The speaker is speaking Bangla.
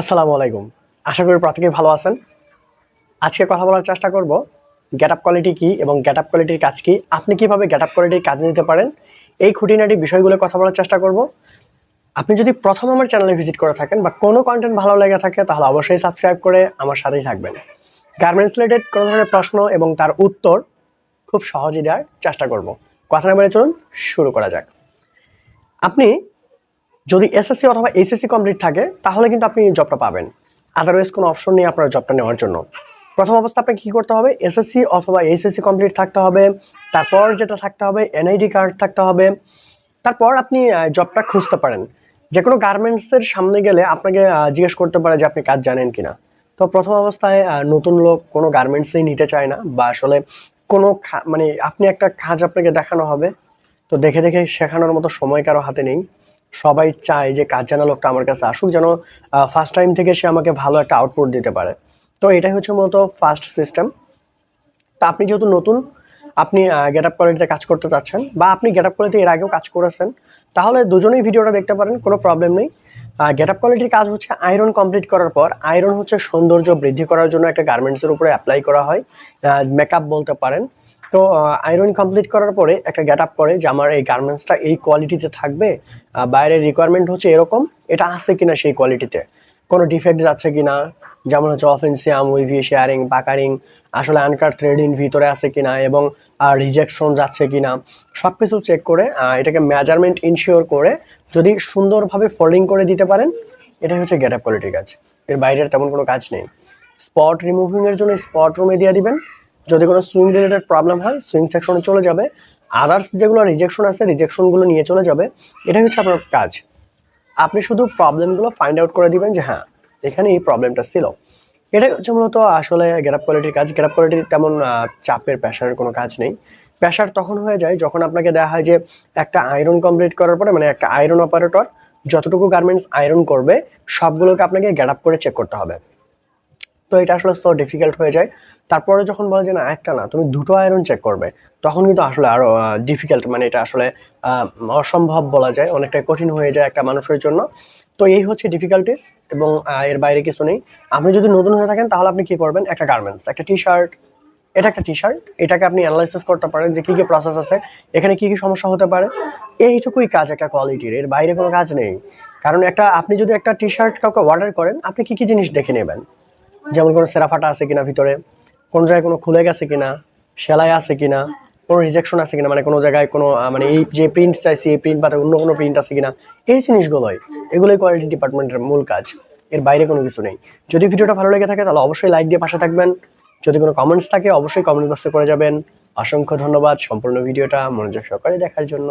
আসসালামু আলাইকুম। আশা করি প্রত্যেকেই ভালো আছেন। আজকে কথা বলার চেষ্টা করব গেট আপ কোয়ালিটি কী এবং গেট আপ কোয়ালিটির কাজ কী? আপনি কীভাবে গেট আপ কোয়ালিটির কাজ নিতে পারেন? এই খুঁটিনাটি বিষয়গুলো কথা বলার চেষ্টা করব। আপনি যদি প্রথম আমার চ্যানেলে ভিজিট করে থাকেন বা কোনো কন্টেন্ট ভালো লেগে থাকে, তাহলে অবশ্যই সাবস্ক্রাইব করে আমার সাথেই থাকবেন। গার্মেন্টস রিলেটেড কোনো ধরনের প্রশ্ন এবং তার উত্তর খুব সহজেই দেওয়ার চেষ্টা করব। কথা না বলে চলুন শুরু করা যাক। আপনি যদি এসএসসি অথবা এইচএসসি কমপ্লিট থাকে, তাহলে কিন্তু আপনি জবটা পাবেন। আদারওয়াইজ কোনো অপশন নেই আপনার জবটা নেওয়ার জন্য। প্রথম অবস্থা আপনাকে কী করতে হবে? এসএসসি অথবা এইচএসসি কমপ্লিট থাকতে হবে। তারপর যেটা থাকতে হবে এনআইডি কার্ড থাকতে হবে। তারপর আপনি জবটা খুঁজতে পারেন। যে কোনো গার্মেন্টসের সামনে গেলে আপনাকে জিজ্ঞেস করতে পারে যে আপনি কাজ জানেন কিনা। তো প্রথম অবস্থায় নতুন লোক কোনো গার্মেন্টসেই নিতে চায় না বা আসলে কোনো মানে আপনি একটা কাজ আপনাকে দেখানো হবে। তো দেখে দেখে শেখানোর মতো সময় কারও হাতে নেই। সবাই চায় যে কাজ জানা লোকটা আমার কাছে আসুক, যেন ফার্স্ট টাইম থেকে সে আমাকে ভালো একটা আউটপুট দিতে পারে। তো এটাই হচ্ছে মূলত ফার্স্ট সিস্টেম তা আপনি যেহেতু নতুন, আপনি গেট আপ কোয়ালিটিতে কাজ করতে চাচ্ছেন বা আপনি গেট আপ কোয়ালিটি এর আগেও কাজ করেছেন, তাহলে দুজনেই ভিডিওটা দেখতে পারেন, কোনো প্রবলেম নেই। গেট আপ কোয়ালিটির কাজ হচ্ছে আয়রন কমপ্লিট করার পর আয়রন হচ্ছে সৌন্দর্য বৃদ্ধি করার জন্য একটা গার্মেন্টসের উপরে অ্যাপ্লাই করা হয়। মেকআপ বলতে পারেন। তো আয়রন কমপ্লিট করার পরে একটা গেট আপ করে যে আমার এই গার্মেন্টসটা এই কোয়ালিটিতে থাকবে বাইরের রিকোয়ারমেন্ট হচ্ছে এরকম, এটা আছে কিনা সেই কোয়ালিটিতে কোনো ডিফেক্ট যাচ্ছে কিনা, যেমন হচ্ছে অফেন্সিয়াম উইভি শেয়ারিং পাকারিং আসলে আনকার থ্রেডিং ভিতরে আছে কিনা এবং রিজেকশন যাচ্ছে কিনা সব কিছু চেক করে এটাকে মেজারমেন্ট ইনশিওর করে যদি সুন্দরভাবে ফোল্ডিং করে দিতে পারেন, এটাই হচ্ছে গেট আপ কোয়ালিটির কাজ। এর বাইরের তেমন কোনো কাজ নেই। স্পট রিমুভিংয়ের জন্য স্পট রুমে দিয়ে দিবেন যদি কোনো সুইং রিলেটেড প্রবলেম হয় সুইং সেকশনে চলে যাবে। আদার্স যেগুলো রিজেকশন আছে রিজেকশনগুলো নিয়ে চলে যাবে। এটাই হচ্ছে আপনার কাজ। আপনি শুধু প্রবলেমগুলো ফাইন্ড আউট করে দিবেন যে হ্যাঁ এখানে এই প্রবলেমটা ছিল। এটাই হচ্ছে মূলত আসলে গ্যারাপ কোয়ালিটির কাজ। গ্যারাপ কোয়ালিটির তেমন চাপের প্রেশারের কোনো কাজ নেই। প্রেশার তখন হয়ে যায় যখন আপনাকে দেওয়া হয় যে, একটা আয়রন কমপ্লিট করার পরে মানে একটা আয়রন অপারেটর যতটুকু গার্মেন্টস আয়রন করবে, সবগুলোকে আপনাকে গ্যারাপ করে চেক করতে হবে। তো এটা আসলে সো ডিফিকাল্ট হয়ে যায়। তারপরে যখন বলে যে, না, একটা না, তুমি দুটো আয়রন চেক করবে, তখন কিন্তু আসলে আরও ডিফিকাল্ট মানে এটা আসলে অসম্ভব বলা যায়। অনেকটাই কঠিন হয়ে যায় একটা মানুষের জন্য। তো এই হচ্ছে ডিফিকাল্টিস এবং এর বাইরে কিছু নেই। আপনি যদি নতুন হয়ে থাকেন, তাহলে আপনি কি করবেন? একটা গার্মেন্টস একটা টি শার্ট এটা একটা টি শার্ট এটাকে আপনি অ্যানালাইসিস করতে পারেন যে, কি কি প্রসেস আছে। এখানে কি কি সমস্যা হতে পারে। এইটুকুই কাজ একটা কোয়ালিটির এর বাইরে কোনো কাজ নেই। কারণ একটা, আপনি যদি একটা টি শার্ট কাউকে অর্ডার করেন, আপনি কি কি জিনিস দেখে নেবেন? যেমন কোনো সেরাফাটা আছে কিনা ভিতরে, কোন জায়গায় কোনো খুলে গেছে কিনা, সেলাই আছে কিনা, কোনো রিজেকশন আছে কিনা মানে কোনো জায়গায় কোনো মানে এই যে প্রিন্ট চাইছি, এই প্রিন্ট বা অন্য কোনো প্রিন্ট আছে কিনা, এই জিনিসগুলোই, এগুলোই কোয়ালিটি ডিপার্টমেন্টের মূল কাজ, এর বাইরে কোনো কিছু নেই। যদি ভিডিওটা ভালো লেগে থাকে, তাহলে অবশ্যই লাইক দিয়ে পাশে থাকবেন। যদি কোনো কমেন্টস থাকে, অবশ্যই কমেন্ট বক্সে করে যাবেন। অসংখ্য ধন্যবাদ সম্পূর্ণ ভিডিওটা মনোযোগ সহকারে দেখার জন্য।